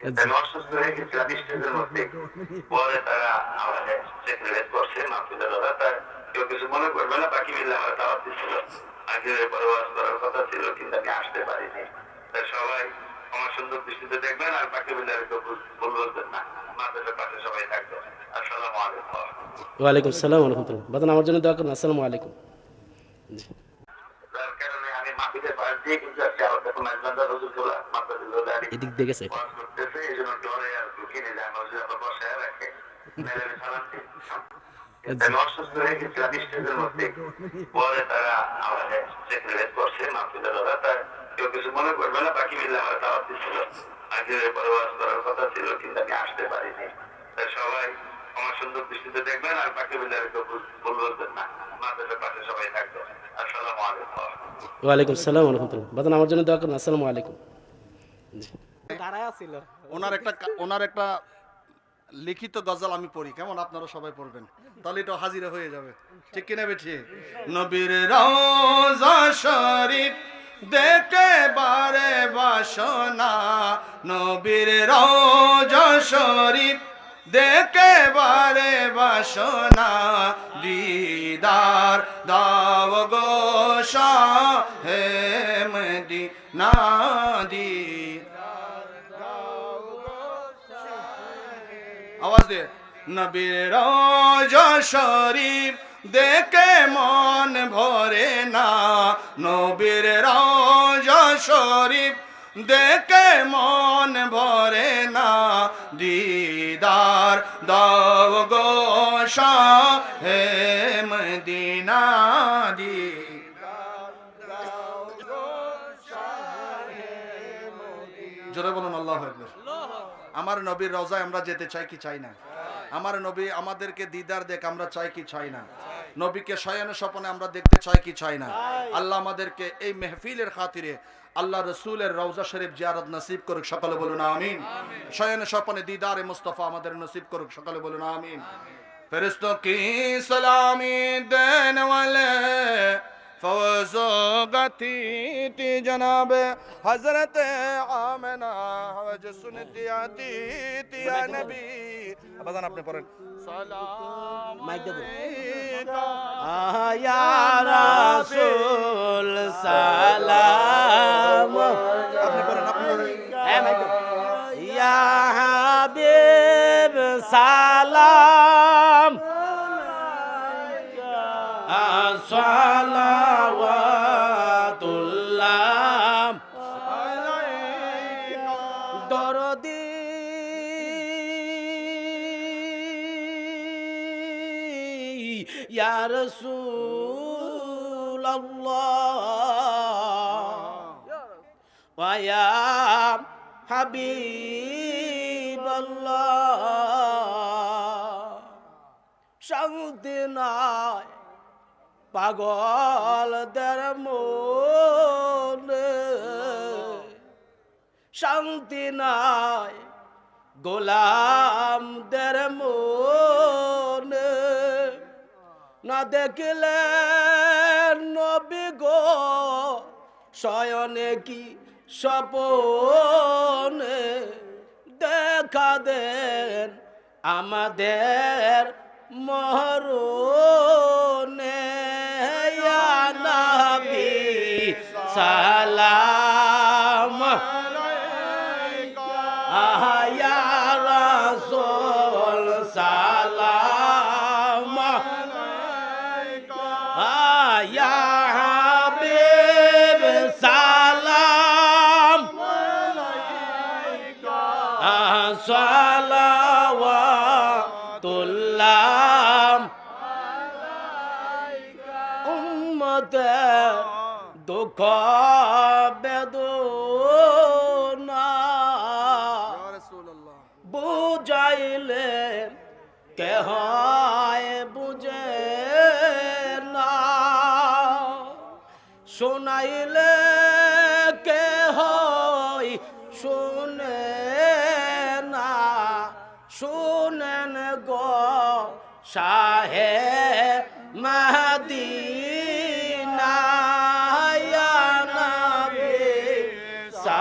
অসুস্থ হয়ে গেছিলাম স্টেজের মধ্যে। পরে তারা আমাকে সেক্রেটারি করছে মাহফিলের ওরা তার কেউ কিছু মনে করবে না বাকি মিলে আমার দাওয়াত দিচ্ছিল আগে পরে ওয়াজ করার কথা ছিল কিন্তু আমি আসতে পারিনি। তাই সবাই আমার সুন্দর দৃষ্টিতে দেখবেন আর বাকি মিলে কেউ বলবেন না। মাদ্রাসার পাশে সবাই থাকবেন আসসালামু আলাইকুম। ওয়ালাইকুম সালাম রহমতুল্লাহ। বাদান আমার জন্য দোয়া করুন। আসসালামু আলাইকুম। জি যার কারণে আমি মাহফিলের পাশ দিয়ে কিন্তু আজকে আমার কাছে মাইজবান্ধা রসুলুল্লাহ মাদ্রাসুল্লাহ আলী এদিক আর তার কেউ কিছু মনে করবে না কথা ছিল কিন্তু আমি আসতে পারিনি তাই সবাই সুন্দর দেখবেন আর বাকি মিলে আর কেউ বলবেন না। মাদ্রাসার পাশে সবাই আসসালামু আলাইকুম ওয়ালাইকুম সালাম রহমতুল্লাহ। বাদান আমার জন্য দোয়া করুন। আসসালামু আলাইকুম। ছিল। ওনার একটা ওনার একটা লিখিত গজল আমি পড়ি। কেমন? আপনারা সবাই পড়বেন। তাহলে এটা হাজিরা হয়ে যাবে। ঠিক কিনা বেঠি? নবীর রওজা শরীফ দেখে বারে বাসনা। নবীর রওজা শরীফ দেখে বারে বাসনা। দিদার দাও গোসা হে মদিনা দিদার আওয়াজ দে নবীর রওজা শরীফ দেখে মন ভরে না নবীর রওজা শরীফ দেখে মন ভরে না দিদার দাও গোসা হে মদিনা দিদার বলুন, আল্লাহ আমার নবীর রজায় আমরা যেতে চাই কি চাই না? আমার নবী আমাদেরকে দিদার দেখ, আমরা চাই কি চাই না? নবীকে শয়নে স্বপনে আমরা দেখতে চাই কি চাই না? আল্লাহ আমাদেরকে এই মেহফিলের খাতিরে আল্লাহ রসুলের রওজা শরীফ জিয়ারত নসিব করুক, সকালে বলুন, আমিন। শয়নে স্বপনে দিদারে মুস্তফা আমাদের নসিব করুক, সকালে বলুন, আমিন। ফেরিস্তো কি সালামি দেন ওয়ালে? ফৌজ গতি জনাবে। হজরত আমেনা সুনতি আতি তিয়া নবী আবাজান আপনি পড়েন। সালাম আয়া রাসূল সালাম। আপনি পড়েন আপনি পড়েন। হ্যাঁ মাইক ইয়া হাবিব সালাম। সালাওয়াতুল্লাহ ইয়া রাসূলুল্লাহ। ওয়া হাবিবাল্লাহ। শান্তি নাই পাগলদের মনে। শান্তি না দেখলে নবী গো শয়নে কি স্বপনে দেখা দেন আমাদের মহরনে নাবি সা দুঃখ বেদনা বুঝাইলে কেহ বুঝে না। শোনাইলে কেহ শুনে না। শুনেন গো শাহে মাদিনা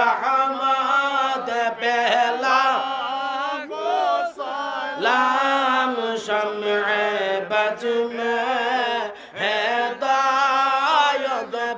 সালাম বেলা। লাম শমে বজ মে হেদায়ত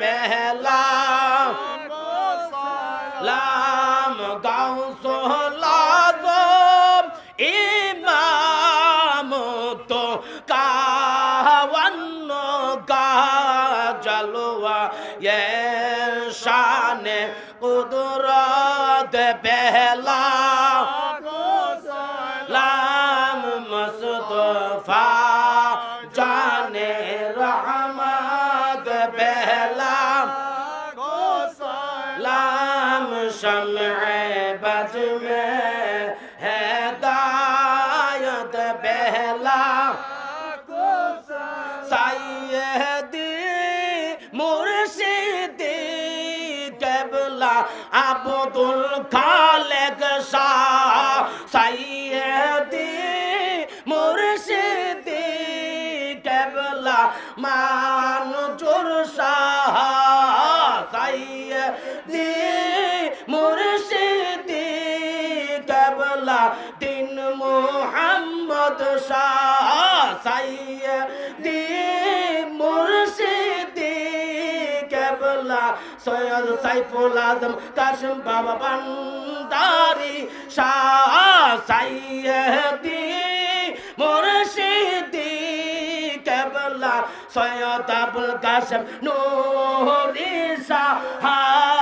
বেলা। লাম গাউস লাজম ইমাম তো কাওয়ান্ন কা জলওয়া ये নে কুদরত বেহলা লাম মুস্তফা জানে রহমত বেহলা লাম শমে বজমে হেদায়ত বেহলা আব্দুল খালেক শাহ, সাইয়েদি, মুর্শিদি, কেবলা মানজুর শাহ, সাইয়েদি, মুর্শিদি, কেবলা দিন মোহাম্মদ শাহ, সাইয়েদি, মুর্শিদি সৈয়দ সাইফুল আজম কাশিম বাবা বান্দারি, শাহ সাইয়েদি, মুর্শিদি, কেবলা সৈয়দ আবুল কাশিম নূরি শাহ।